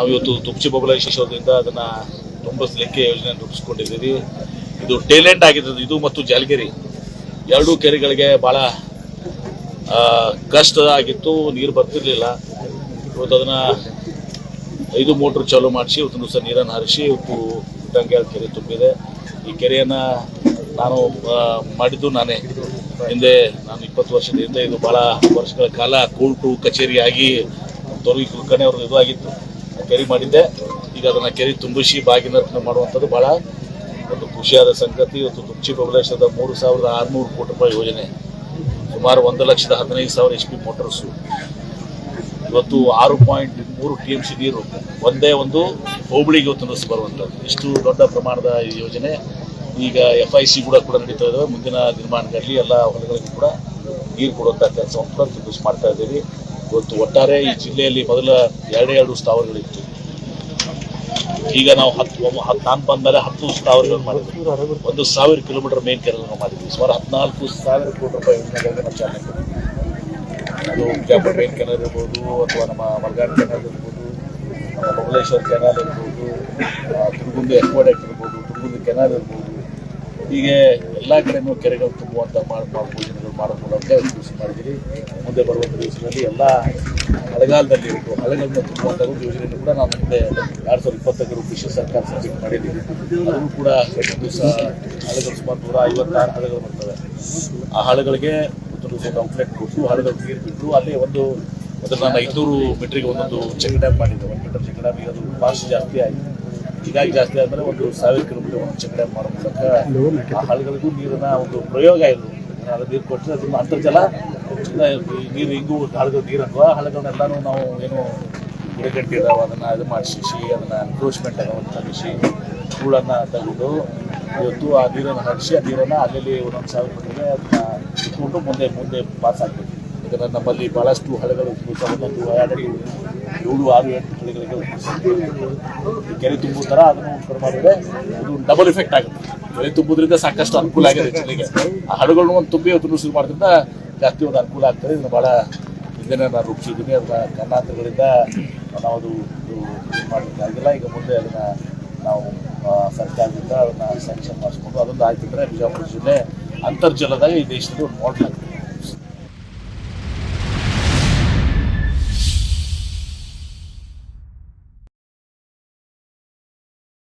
ನಾವು ಇವತ್ತು ತುಪ್ಚಿ ಬಬಲೇಶ್ವರದಿಂದ ಅದನ್ನ ತುಂಬಿಸ್ಲಿಕ್ಕೆ ಯೋಜನೆ ರೂಪಿಸ್ಕೊಂಡಿದ್ದೀವಿ. ಇದು ಟೇಲೆಂಟ್ ಆಗಿದೆ ಇದು ಮತ್ತು ಜಾಲಗಿರಿ ಎರಡೂ ಕೆರೆಗಳಿಗೆ ಭಾಳ ಕಷ್ಟ ಆಗಿತ್ತು ನೀರು ಬರ್ತಿರ್ಲಿಲ್ಲ. ಇವತ್ತು ಅದನ್ನ ಐದು ಮೋಟ್ರ್ ಚಾಲೂ ಮಾಡಿಸಿ, ಇವತ್ತು ದಿವಸ ನೀರನ್ನು ಹರಿಸಿ, ಇವತ್ತು ಗಂಗೆ ಕೆರೆ ತುಂಬಿದೆ. ಈ ಕೆರೆಯನ್ನು ನಾನು ಮಾಡಿದ್ದು ನಾನೇ. ಹಿಂದೆ ನಾನು ಇಪ್ಪತ್ತು ವರ್ಷದ ಹಿಂದೆ ಇದು ಭಾಳ ವರ್ಷಗಳ ಕಾಲ, ಕೋರ್ಟು ಕಚೇರಿಯಾಗಿ ತೊರಗಿ ಕುಲಕರ್ಣಿ ಅವ್ರದ್ದು ಇದು ಆಗಿತ್ತು ಕೆರೆ ಮಾಡಿದ್ದೆ. ಈಗ ಅದನ್ನು ಕೆರೆ ತುಂಬಿಸಿ ಬಾಗಿನರ್ಪಣೆ ಮಾಡುವಂಥದ್ದು ಭಾಳ ಒಂದು ಖುಷಿಯಾದ ಸಂಗತಿ. ಇವತ್ತು ತುಮಚಿ ಬಬಲೇಶ್ವರದ ಮೂರು ಸಾವಿರದ ಆರುನೂರು ಕೋಟಿ ರೂಪಾಯಿ ಯೋಜನೆ. ಸುಮಾರು ಒಂದು ಲಕ್ಷದ ಹದಿನೈದು ಸಾವಿರ ಎಚ್ ಪಿ ಮೋಟರ್ಸು. ಇವತ್ತು ಆರು ಪಾಯಿಂಟ್ ಮೂರು ಟಿ ಎಂ ಸಿ ನೀರು ಒಂದೇ ಒಂದು ಹೋಬಳಿಗೆ ಇವತ್ತು ಬರುವಂಥದ್ದು. ಇಷ್ಟು ದೊಡ್ಡ ಪ್ರಮಾಣದ ಈ ಯೋಜನೆ. ಈಗ ಎಫ್ ಐ ಸಿ ಕೂಡ ಕೂಡ ನಡೀತಾ ಇದ್ದಾವೆ ಮುಂದಿನ ದಿನಮಾನಗಳಲ್ಲಿ ಎಲ್ಲ ಹೊಲಗಳಿಗೂ ಕೂಡ ನೀರು ಕೊಡುವಂಥ ಕೆಲಸವನ್ನು ಕೂಡ ತುಂಬಿಸಿ ಮಾಡ್ತಾ ಇದ್ದೀವಿ. ಇವತ್ತು ಒಟ್ಟಾರೆ ಈ ಜಿಲ್ಲೆಯಲ್ಲಿ ಮೊದಲ ಎರಡು ಎರಡು ಸ್ಥಾವರಗಳಿತ್ತು. ಈಗ ನಾವು ಹತ್ತು ಹತ್ತು ನಾನು ಬಂದಮೇಲೆ ಹತ್ತು ಸ್ಥಾವರಗಳನ್ನು ಮಾಡಿದ್ವಿ. ಒಂದು ಸಾವಿರ ಕಿಲೋಮೀಟರ್ ಮೇನ್ ಕೆರೆ ನಾವು ಮಾಡಿದ್ವಿ. ಸುಮಾರು ಹದಿನಾಲ್ಕು ಸಾವಿರ ಕೋಟಿ ರೂಪಾಯಿ ಚಾಲನೆ ಅದು ಬಿಜಾಪುರ ಮೇನ್ ಕೆನಲ್ ಇರ್ಬೋದು ಅಥವಾ ನಮ್ಮ ಮಲ್ಗಾಡ್ ಕೆನಲ್ ಇರ್ಬೋದು ನಮ್ಮ ಬಬಲೇಶ್ವರ್ ಕೆನಾಲ್ ಇರ್ಬೋದು ತುರುಗುಂದಿ ಎಕ್ವಾಡೆಕ್ಟ್ ಇರ್ಬೋದು ತುರುಗುಂದಿ ಕೆನಾಲ್ ಇರ್ಬೋದು ಹೀಗೆ ಎಲ್ಲ ಕಡೆನೂ ಕೆರೆಗಳು ತುಂಬುವಂಥ ಮಾಡಿ ಯೋಜನೆಗಳು ಮಾಡೋ ಮೂಲಕ ಕೃಷಿ ಮಾಡಿದ್ದೀರಿ ಮುಂದೆ ಬರುವಂಥ ದಿವಸದಲ್ಲಿ ಎಲ್ಲ ಮಳೆಗಾಲದಲ್ಲಿ ಇತ್ತು ಹಳೆಗಳನ್ನ ತುಂಬುವಂಥ ಒಂದು ಯೋಜನೆಯನ್ನು ಕೂಡ ನಾವು ಮುಂದೆ ಎರಡು ಸಾವಿರದ ಇಪ್ಪತ್ತಕ್ಕೂ ಕೃಷಿ ಸರ್ಕಾರ ಸಬ್ಮಿಟ್ ಮಾಡಿದ್ದೀವಿ. ಅದನ್ನು ಕೂಡ ದಿವಸ ಹಳೆಗಳು ಸುಮಾರು ನೂರ ಐವತ್ತಾರು ಹಳೆಗಳು ಬರ್ತವೆ. ಆ ಹಳೆಗಳಿಗೆ ಒಂದು ಔಟ್ಲೆಟ್ ಕೊಟ್ಟು ಹಳೆಗಳು ನೀರು ಬಿಟ್ಟು ಅಲ್ಲಿ ಒಂದು ಅದನ್ನು ನಾನು ಐನೂರು ಮೀಟ್ರಿಗೆ ಒಂದೊಂದು ಚೆಕ್ ಡ್ಯಾಮ್ ಮಾಡಿದ್ದೆ. ಒಂದು ಮೀಟರ್ ಚೆಕ್ ಡ್ಯಾಮ್ ಅದು ಫಾಸ್ಟ್ ಜಾಸ್ತಿ ಆಯಿತು. ಹೀಗಾಗಿ ಜಾಸ್ತಿ ಆದರೆ ಒಂದು ಸಾವಿರ ಕಿಲೋಮೀಟರ್ ಒಂದು ಚೆಕ್ ಡ್ಯಾಮ್ ಮಾಡೋ ಮೂಲಕ ಆ ಹಳ್ಳಿಗಳಿಗೂ ನೀರಿನ ಒಂದು ಪ್ರಯೋಗ ಇದು. ಅದು ನೀರು ಕೊಟ್ಟರೆ ಅದನ್ನು ಅಂತರ್ಜಲ ನೀರು ಹಿಂಗೂ ಹಳ್ಳಿಗಳು ನೀರು ಅಥವಾ ಹಳ್ಳಿಗಳನ್ನೆಲ್ಲನೂ ನಾವು ಏನು ಗಿಡಗಂಟಿದಾವೆ ಅದನ್ನು ಇದು ಮಾಡಿಸಿ ಅದನ್ನು ಎನ್ಕ್ರೋಚ್ಮೆಂಟ್ ಅದಾವಂತ ತಗಿಸಿ ಹೂಳನ್ನು ತೆಗೆದು ಇವತ್ತು ಆ ನೀರನ್ನು ಹರಿಸಿ, ಆ ನೀರನ್ನು ಅಲ್ಲಲ್ಲಿ ಒಂದೊಂದು ಸಾವಿರ ಮೀಟರ್ಗೆ ಅದನ್ನ ಇಟ್ಕೊಂಡು ಮುಂದೆ ಮುಂದೆ ಪಾಸ್ ಆಗಬೇಕು. ಯಾಕಂದರೆ ನಮ್ಮಲ್ಲಿ ಭಾಳಷ್ಟು ಹಳೆಗಳು ಒಂದೊಂದು ಎರಡು ಏಳು, ಆರು, ಎಂಟು ಹಳ್ಳಿಗಳಿಗೆ ಈ ಕೆರೆ ತುಂಬೋ ಥರ ಅದನ್ನು ಮಾಡಿದ್ರೆ ಅದು ಡಬಲ್ ಇಫೆಕ್ಟ್ ಆಗುತ್ತೆ. ಕೆರೆ ತುಂಬುದ್ರಿಂದ ಸಾಕಷ್ಟು ಅನುಕೂಲ ಆಗಿದೆ ಜಿಲ್ಲೆಗೆ ಆ ಹಡಗಳನ್ನು ಒಂದು ತುಂಬಿ ಅದನ್ನು ಶುರು ಮಾಡೋದ್ರಿಂದ ಜಾಸ್ತಿ ಒಂದು ಅನುಕೂಲ ಆಗ್ತದೆ. ಇದನ್ನು ಭಾಳ ಇದನ್ನೇ ನಾನು ರೂಪಿಸಿದ್ದೀನಿ. ಅದನ್ನ ಕರ್ನಾಟಕಗಳಿಂದ ನಾವು ಅದು ಮಾಡಲಿಕ್ಕಾಗಿಲ್ಲ ಈಗ ಮುಂದೆ ಅದನ್ನು ನಾವು ಸರ್ಕಾರದಿಂದ ಅದನ್ನು ಸ್ಯಾಂಕ್ಷನ್ ಮಾಡಿಸ್ಕೊಂಡು ಅದೊಂದು ಆಯ್ತಿದ್ರೆ ಬಿಜಾಪುರ ಜಿಲ್ಲೆ ಅಂತರ್ಜಲದಾಗ ಈ ದೇಶದಲ್ಲಿ ಒಂದು ಮಾಡಲ್ ಆಗ್ತದೆ